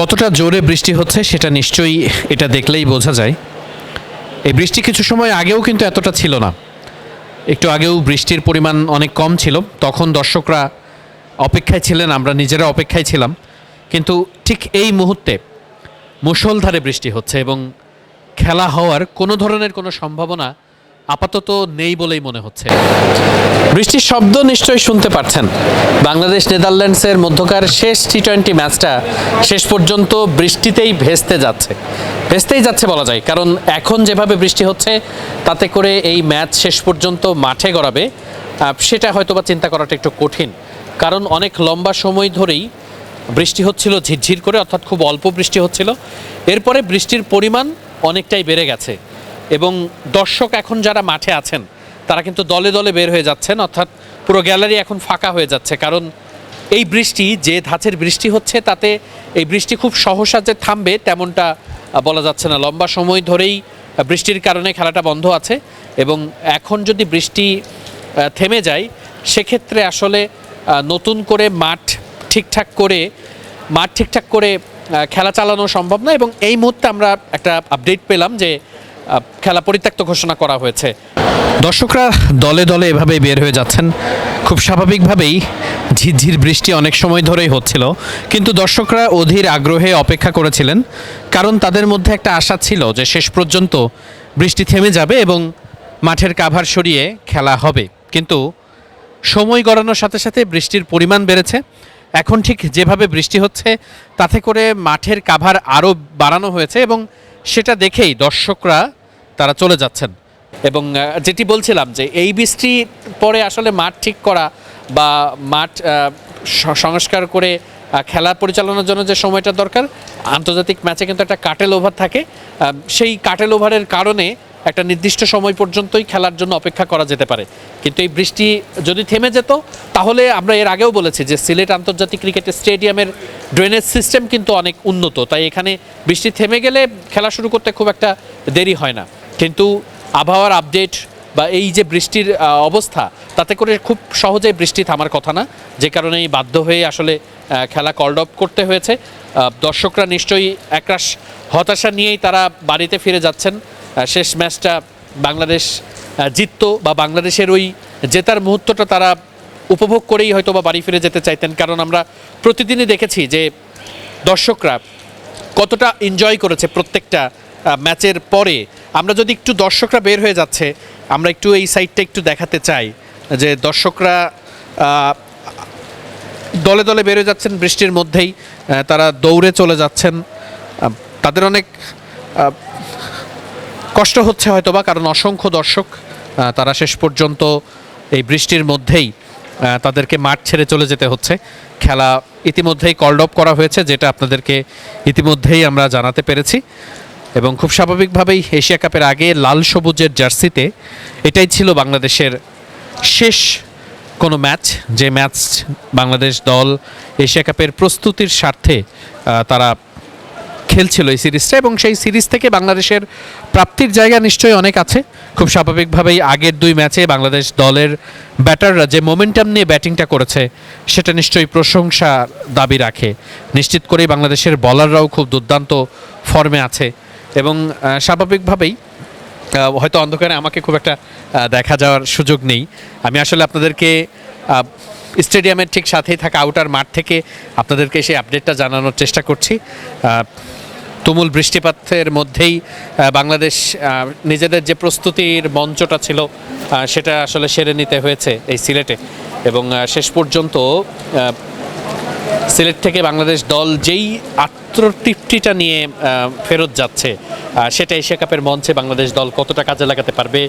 কতটা জোরে বৃষ্টি হচ্ছে সেটা নিশ্চয়ই এটা দেখলেই বোঝা যায়। এই বৃষ্টি কিছু সময় আগেও কিন্তু এতটা ছিল না। একটু আগেও বৃষ্টির পরিমাণ অনেক কম ছিল। তখন দর্শকরা অপেক্ষায় ছিলেন, আমরা নিজেরা অপেক্ষায় ছিলাম। কিন্তু ঠিক এই মুহূর্তে মুষলধারে বৃষ্টি হচ্ছে এবং খেলা হওয়ার কোনো ধরনের কোনো সম্ভাবনা আপাতত নেই বলেই মনে হচ্ছে। বৃষ্টির শব্দ নিশ্চয়ই শুনতে পাচ্ছেন বাংলাদেশ নেদারল্যান্ডসের মধ্যকার শেষ টি টোয়েন্টি ম্যাচটা শেষ পর্যন্ত বৃষ্টিতেই ভেস্তে যাচ্ছে। ভেস্তেই যাচ্ছে বলা যায়, কারণ এখন যেভাবে বৃষ্টি হচ্ছে, তাতে করে এই ম্যাচ শেষ পর্যন্ত মাঠে গড়াবে সেটা হয়তোবা চিন্তা করাটা একটু কঠিন। কারণ অনেক লম্বা সময় ধরেই বৃষ্টি হচ্ছিল, ঝিরঝির করে, অর্থাৎ খুব অল্প বৃষ্টি হচ্ছিল। এরপরে বৃষ্টির পরিমাণ অনেকটাই বেড়ে গেছে। এবং দর্শক এখন যারা মাঠে আছেন, তারা কিন্তু দলে দলে বের হয়ে যাচ্ছেন, অর্থাৎ পুরো গ্যালারি এখন ফাঁকা হয়ে যাচ্ছে। কারণ এই বৃষ্টি, যে ধাঁচের বৃষ্টি হচ্ছে, তাতে এই বৃষ্টি খুব সহসা যে থামবে তেমনটা বলা যাচ্ছে না। লম্বা সময় ধরেই বৃষ্টির কারণে খেলাটা বন্ধ আছে এবং এখন যদি বৃষ্টি থেমে যায়, সেক্ষেত্রে আসলে নতুন করে মাঠ ঠিকঠাক করে, মাঠ ঠিকঠাক করে খেলা চালানো সম্ভব না এবং এই মুহূর্তে আমরা একটা আপডেট পেলাম যে খেলা পরিত্যক্ত ঘোষণা করা হয়েছে। দর্শকরা দলে দলে এভাবে বের হয়ে যাচ্ছেন। খুব স্বাভাবিকভাবেই ঝিরঝির বৃষ্টি অনেক সময় ধরেই হচ্ছিল। কিন্তু দর্শকরা অধীর আগ্রহে অপেক্ষা করেছিলেন। কারণ তাদের মধ্যে একটা আশা ছিল যে শেষ পর্যন্ত বৃষ্টি থেমে যাবে এবং মাঠের কাভার সরিয়ে খেলা হবে। কিন্তু সময় গড়ানোর সাথে সাথে বৃষ্টির পরিমাণ বেড়েছে। এখন ঠিক যেভাবে বৃষ্টি হচ্ছে, তাতে করে মাঠের কাভার আরও বাড়ানো হয়েছে এবং সেটা দেখেই দর্শকরা তারা চলে যাচ্ছেন। এবং যেটি বলছিলাম যে এই বৃষ্টি পরে আসলে মাঠ ঠিক করা বা মাঠ সংস্কার করে খেলা পরিচালনার জন্য যে সময়টা দরকার, আন্তর্জাতিক ম্যাচে কিন্তু একটা কাটেল ওভার থাকে। সেই কাটেল ওভারের কারণে একটা নির্দিষ্ট সময় পর্যন্তই খেলার জন্য অপেক্ষা করা যেতে পারে। কিন্তু এই বৃষ্টি যদি থেমে যেত, তাহলে আমরা এর আগেও বলেছি যে সিলেট আন্তর্জাতিক ক্রিকেট স্টেডিয়ামের ড্রেনেজ সিস্টেম কিন্তু অনেক উন্নত। তাই এখানে বৃষ্টি থেমে গেলে খেলা শুরু করতে খুব একটা দেরি হয় না। কিন্তু আবহাওয়ার আপডেট বা এই যে বৃষ্টির অবস্থা, তাতে করে খুব সহজেই বৃষ্টি থামার কথা না। যে কারণেই বাধ্য হয়ে আসলে খেলা কল্ড অফ করতে হয়েছে। দর্শকরা নিশ্চয়ই একরাশ হতাশা নিয়েই তারা বাড়িতে ফিরে যাচ্ছেন। শেষ ম্যাচটা বাংলাদেশ জিততো বা বাংলাদেশের ওই জেতার মুহূর্তটা তারা উপভোগ করেই হয়তো বা বাড়ি ফিরে যেতে চাইতেন। কারণ আমরা প্রতিদিনই দেখেছি যে দর্শকরা কতটা এনজয় করেছে প্রত্যেকটা ম্যাচের পরে। আমরা যদি একটু দর্শকরা বের হয়ে যাচ্ছে, আমরা একটু এই সাইডটা একটু দেখাতে চাই যে দর্শকরা দলে দলে বের যাচ্ছেন বৃষ্টির মধ্যেই তারা দৌড়ে চলে যাচ্ছেন। তাদের অনেক কষ্ট হচ্ছে হয়তোবা, কারণ অসংখ্য দর্শক তারা শেষ পর্যন্ত এই বৃষ্টির মধ্যেই তাদেরকে মাঠ ছেড়ে চলে যেতে হচ্ছে। খেলা ইতিমধ্যেই কল্ড অফ করা হয়েছে, যেটা আপনাদেরকে ইতিমধ্যেই আমরা জানাতে পেরেছি। এবং খুব স্বাভাবিকভাবেই এশিয়া কাপের আগে লাল সবুজের জার্সিতে এটাই ছিল বাংলাদেশের শেষ কোনো ম্যাচ, যে ম্যাচ বাংলাদেশ দল এশিয়া কাপের প্রস্তুতির স্বার্থে তারা খেলছিল এই সিরিজটা এবং সেই সিরিজ থেকে বাংলাদেশের প্রাপ্তির জায়গা নিশ্চয়ই অনেক আছে। খুব স্বাভাবিকভাবেই আগের দুই ম্যাচে বাংলাদেশ দলের ব্যাটাররা যে মোমেন্টাম নিয়ে ব্যাটিংটা করেছে, সেটা নিশ্চয়ই প্রশংসা দাবি রাখে। নিশ্চিত করেই বাংলাদেশের বলাররাও খুব দুর্দান্ত ফর্মে আছে। এবং স্বাভাবিকভাবেই হয়তো অন্ধকারে আমাকে খুব একটা দেখা যাওয়ার সুযোগ নেই। আমি আসলে আপনাদেরকে স্টেডিয়ামের ঠিক সাথেই থাকা আউটার মাঠ থেকে আপনাদেরকে সেই আপডেটটা জানানোর চেষ্টা করছি। তুমুল বৃষ্টিপাতের মধ্যেই বাংলাদেশ নিজেদের যে প্রস্তুতির মঞ্চটা ছিল সেটা আসলে সেরে নিতে হয়েছে এই সিলেটে। এবং শেষ পর্যন্ত সিলেট থেকে বাংলাদেশ দল যেই আত্মতৃপ্তিটা নিয়ে ফেরত যাচ্ছে সেটা এশিয়া কাপের মঞ্চে বাংলাদেশ দল কতটা কাজে লাগাতে পারবে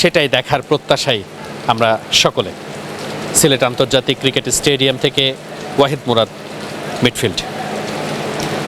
সেটাই দেখার প্রত্যাশাই আমরা সকলে। সিলেট আন্তর্জাতিক ক্রিকেট স্টেডিয়াম থেকে ওয়াহিদ মুরাদ, মিডফিল্ড।